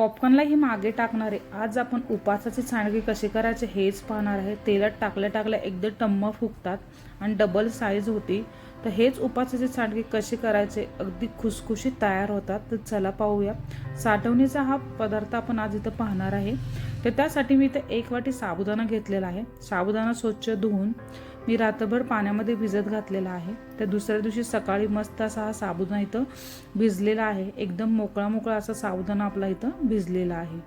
पॉपकॉर्नलाही मागे टाकणारे. आज आपण उपासाचे सांडगे कसे करायचे हेच पाहणार आहे. तेलात टाकल्या टाकल्या एकदम टम्म फुगतात आणि डबल साईज होती. तर हेच उपासाचे सांडगे कसे करायचे? अगदी खुसखुशीत तयार होतात. तर चला पाहूया. साठवणीचा हा पदार्थ आपण आज इथं पाहणार आहे. तर त्यासाठी मी इथं एक वाटी साबुदाणा घेतलेला आहे. साबुदाणा स्वच्छ धुवून मी रात्रभर पाण्यामध्ये भिजत घातलेला आहे. तर दुसऱ्या दिवशी सकाळी मस्त असा हा साबुदाणा इथं भिजलेला आहे. एकदम मोकळा मोकळा असा साबुदाणा आपला इथं भिजलेला आहे.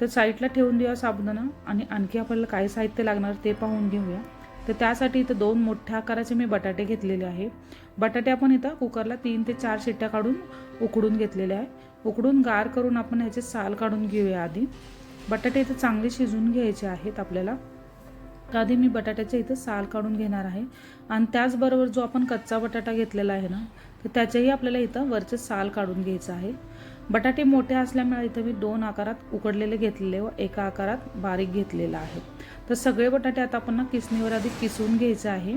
तर साईडला ठेवून देऊया साबुदाणा आणि आणखी आपल्याला काय साहित्य लागणार ते पाहून घेऊया. तर त्यासाठी इथं दोन मोठ्या आकाराचे मी बटाटे घेतलेले आहे. बटाटे आपण इथं कुकरला तीन ते चार शिट्ट्या काढून उकडून घेतलेले आहे. उकडून गार करून आपण ह्याचे साल काढून घेऊया आधी. बटाटे इथं चांगले शिजून घ्यायचे आहेत आपल्याला. आधी मी बटाट्याच्या इथं साल काढून घेणार आहे. आणि त्याचबरोबर जो आपण कच्चा बटाटा घेतलेला आहे ना तर त्याच्याही आपल्याला इथं वरचे साल काढून घ्यायचं आहे. बटाटे मोठे असल्यामुळे इथं मी दोन आकारात उकडलेले घेतलेले व एका आकारात बारीक घेतलेला आहे. तर सगळे बटाटे आता आपण ना किसणीवर आधी किसून घ्यायचं आहे.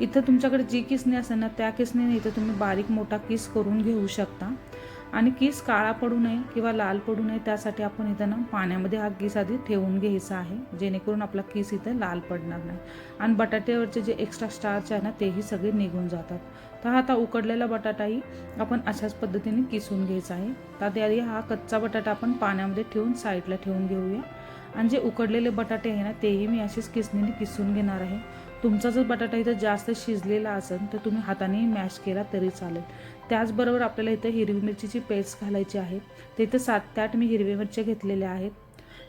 इथं तुमच्याकडे जी किसणी असेल ना त्या किसणीने इथं तुम्ही बारीक मोठा किस करून घेऊ शकता. आणि केस काळा पडू नये किंवा लाल पडू नये त्यासाठी आपण इथं ना पाण्यामध्ये हा केस आधी ठेवून घ्यायचा आहे जेणेकरून आपला केस इथं लाल पडणार नाही. आणि बटाट्यावरचे जे एक्स्ट्रा स्टार्च आहे ना तेही सगळे निघून जातात. तर हा आता उकडलेला बटाटाही आपण अशाच पद्धतीने किसून घ्यायचा आहे. तर त्याआधी हा कच्चा बटाटा आपण पाण्यामध्ये ठेवून साईडला ठेवून घेऊया. आणि जे उकडलेले बटाटे आहे ना तेही मी असेच किसणीने किसून घेणार आहे. तुमचा जर बटाटा इथं जास्त शिजलेला असेल तर तुम्ही हातानेही मॅश केला तरी चालेल. त्याचबरोबर आपल्याला इथं हिरवी मिरचीची पेस्ट घालायची आहे. तर इथं सात ते आठ मी हिरवी मिरच्या घेतलेल्या आहेत.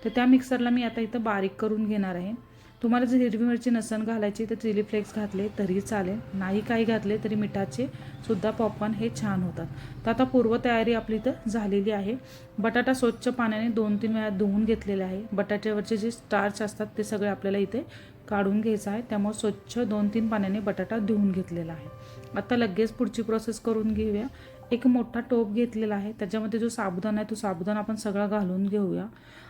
तर त्या मिक्सरला मी आता इथं बारीक करून घेणार आहे. तुम्हाला जर हिरवी मिरची नसन घालायची तर चिली फ्लेक्स घातले तरी चालेल. नाही काही घातले तरी मिठाचे सुद्धा पॉपकॉर्न हे छान होतात. तर आता पूर्वतयारी आपली इथं झालेली आहे. बटाटा स्वच्छ पाण्याने दोन तीन वेळा धुवून घेतलेले आहे. बटाट्यावरचे जे स्टार्च असतात ते सगळे आपल्याला इथे काढून घ्यायचं आहे. त्यामुळे स्वच्छ दोन तीन पाण्याने बटाटा धुवून घेतलेला आहे. आता लगेच पुढची प्रोसेस करून घेऊया. एक मोठा टोप घेतलेला आहे. त्याच्यामध्ये जो साबुदाणा आहे तो साबुदाणा आपण सगळा घालून घेऊया.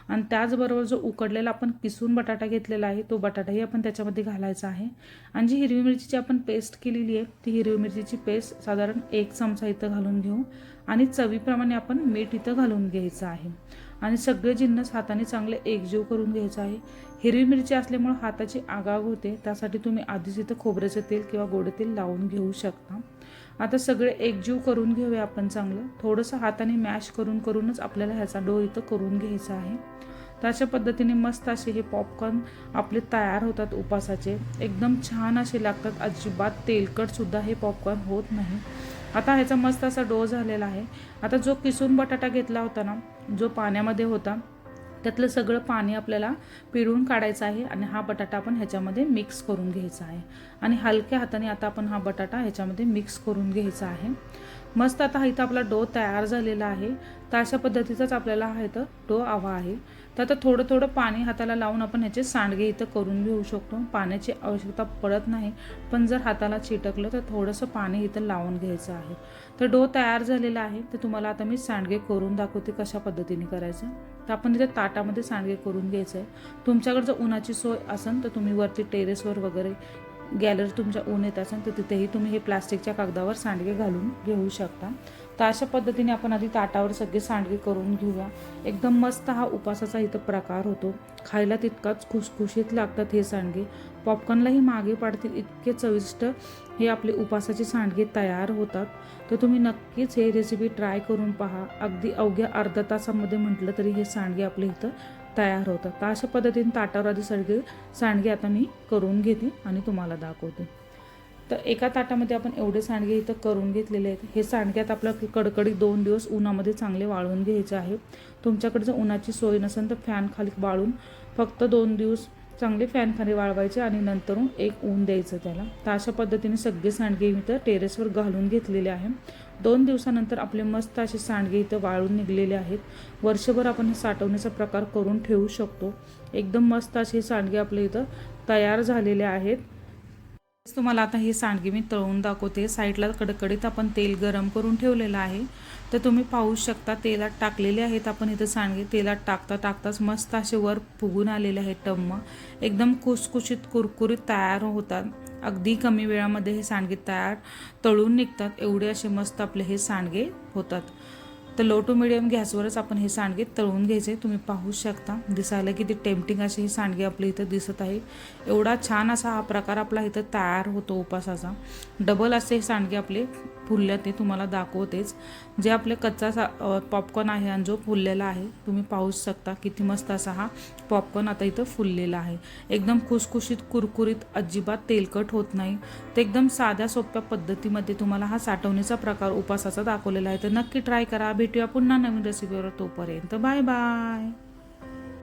आणि त्याचबरोबर जो उकडलेला आपण किसून बटाटा घेतलेला आहे तो बटाटाही आपण त्याच्यामध्ये घालायचा आहे. आणि जी हिरवी मिरचीची आपण पेस्ट केलेली आहे ती हिरवी मिरचीची पेस्ट साधारण एक चमचा इथं घालून घेऊ. आणि चवीप्रमाणे आपण मीठ इथं घालून घ्यायचं आहे. आणि सगळे जिन्नस हाताने चांगले एकजीव करून घ्यायचं आहे. हिरवी मिरची असल्यामुळे हाताची आगाग होते त्यासाठी तुम्ही आधीच इथं खोबऱ्याचं तेल किंवा गोडं तेल लावून घेऊ शकता. आता सगळे एकजीव करून घेऊया आपण चांगलं. थोडंसं हाताने मॅश करून करूनच आपल्याला ह्याचा डो इथं करून घ्यायचा आहे. तर अशा पद्धतीने मस्त असे हे पॉपकॉर्न आपले तयार होतात उपासाचे. एकदम छान असे लागतात. अजिबात तेलकटसुद्धा हे पॉपकॉर्न होत नाही. आता ह्याचा मस्त असा डो झालेला आहे. आता जो किसून बटाटा घेतला होता ना जो पाण्यामध्ये होता त्यातलं सगळं पाणी आपल्याला पिळून काढायचं आहे आणि हा बटाटा आपण ह्याच्यामध्ये मिक्स करून घ्यायचा आहे. आणि हलक्या हाताने आता आपण हा बटाटा ह्याच्यामध्ये मिक्स करून घ्यायचा आहे. मस्त आता इथं आपला डो तयार झालेला आहे. तर अशा पद्धतीचाच आपल्याला हा इथं डो हवा आहे. तर आता थोडं थोडं पाणी हाताला लावून आपण ह्याचे सांडगे इथं करून घेऊ शकतो. पाण्याची आवश्यकता पडत नाही. पण जर हाताला चिटकलं तर थोडंसं पाणी इथं लावून घ्यायचं आहे. तर डो तयार झालेला आहे. तर तुम्हाला आता मी सांडगे करून दाखवते कशा पद्धतीने करायचं. तर आपण इथे ताटामध्ये सांडगे करून घ्यायचं आहे. तुमच्याकडे जर उन्हाची सोय असेल तर तुम्ही वरती टेरेसवर वगैरे गॅलरी तुमच्या ऊन येत असेल तर तिथेही तुम्ही हे प्लास्टिकच्या कागदावर सांडगे घालून घेऊ शकता. तर अशा पद्धतीने आपण आधी ताटावर सगळे सांडगे करून घेऊया. एकदम मस्त हा उपासाचा इथं प्रकार होतो. खायला तितकाच खुसखुशीत लागतात हे सांडगे. पॉपकॉर्नलाही मागे पाडतील इतके चविष्ट हे आपले उपासाचे सांडगे तयार होतात. तर तुम्ही नक्कीच हे रेसिपी ट्राय करून पहा. अगदी अवघ्या अर्धा तासामध्ये म्हटलं तरी हे सांडगे आपले इथं तयार होतात तर अशा पद्धतीने ताटावर आधी सगळे सांडगे आता मी करून घेते आणि तुम्हाला दाखवते. तर एका ताटामध्ये आपण एवढे सांडगे इथं करून घेतलेले आहेत. हे सांडग्यात आपलं कडकडीत दोन दिवस उन्हामध्ये चांगले वाळवून घ्यायचे आहे. तुमच्याकडे जर उन्हाची सोय नसेल तर फॅन खाली वाळून फक्त दोन दिवस चांगले फॅन खाली वाळवायचे आणि नंतर एक ऊन द्यायचं त्याला. तर अशा पद्धतीने सगळे सांडगे मी तर टेरेसवर घालून घेतलेले आहे. दोन दिवसानंतर आपले मस्त असे सांडगे इथं वाळून निघलेले आहेत. वर्षभर आपण हे साठवण्याचा प्रकार करून ठेवू शकतो. एकदम मस्त असे सांडगे आपले इथं तयार झालेले आहेत. तुम्हाला आता हे सांडगे मी तळून दाखवते. साईडला कडकडीत आपण तेल गरम करून ठेवलेलं आहे. तर तुम्ही पाहू शकता तेलात टाकलेले आहेत आपण इथं सांडगे. तेलात टाकता टाकताच मस्त असे वर फुगून आलेले आहेत टम्म. एकदम कुसकुशीत कुरकुरीत तयार होतात. अगदी कमी वेळामध्ये हे सांडगे तयार तळून निघतात. एवढे असे मस्त आपले हे सांडगे होतात. तर लो टू मिडियम गॅसवरच आपण हे सांडगे तळून घ्यायचे. तुम्ही पाहू शकता. दिसायला किती टेम्पटिंग असे हे सांडगे आपल्या इथं दिसत आहे एवढा छान असा हा प्रकार आपला इथं तयार होतो उपासाचा डबल असे हे सांडगे आपले फुलल्या ते तुम्हाला दाखवतेच. जे आपले कच्चा सा पॉपकॉर्न आहे आणि जो फुललेला आहे तुम्ही पाहू शकता किती मस्त असा हा पॉपकॉर्न आता इथं फुललेला आहे. एकदम खुसखुशीत कुरकुरीत अजिबात तेलकट होत नाही. ते एकदम साध्या सोप्या पद्धतीमध्ये तुम्हाला हा साठवणीचा प्रकार उपासाचा दाखवलेला आहे. तर नक्की ट्राय करा. भेटूया पुन्हा नवीन रेसिपीवर तोपर्यंत. Bye bye